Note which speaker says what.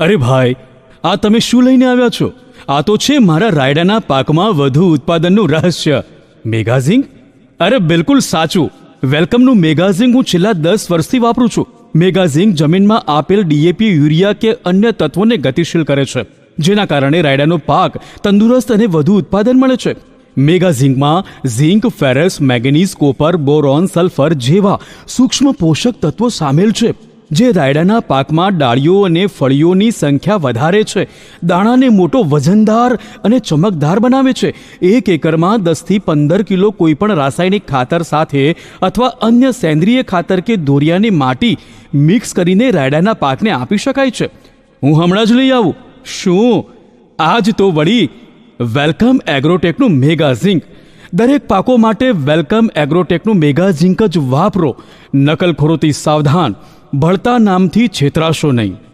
Speaker 1: અરે ભાઈ, આ તમે શું લઈને આવ્યા છો? આ તો છે મારા રાયડાના પાકમાં વધુ ઉત્પાદનનું રહસ્ય. મેગાઝિંગ? અરે બિલકુલ સાચું. વેલકમનું મેગાઝિંગ હું છેલ્લા દસ વર્ષથી વાપરું છું. મેગાઝિંગ જમીનમાં આપેલ ડીએપી યુરિયા કે અન્ય તત્વોને ગતિશીલ કરે છે, જેના કારણે રાયડાનો પાક તંદુરસ્ત અને વધુ ઉત્પાદન મળે છે. મેગાઝિંગમાં zinc, ferrous, manganese, copper, boron, sulphur જેવા સૂક્ષ્મ પોષક તત્વો સામેલ છે. જે રાયડાના પાકમાં ડાળીઓ અને ફળીઓની સંખ્યા વધારે છે. દાણાને મોટો વજનદાર અને ચમકદાર બનાવે છે. એક એકરમાં દસથી પંદર કિલો કોઈપણ રાસાયણિક ખાતર સાથે અથવા અન્ય સેન્દ્રિય ખાતર કે દોરિયાની માટી મિક્સ કરીને રાયડાના પાકને આપી શકાય છે. હું હમણાં જ લઈ આવું. શું? આજ તો વળી. વેલકમ એગ્રોટેકનું મેગા ઝિંક. દરેક પાકો માટે વેલકમ એગ્રોટેકનું મેગા ઝિંક જ વાપરો. નકલખોરોથી સાવધાન. ભળતા નામથી છેતરાશો નહીં.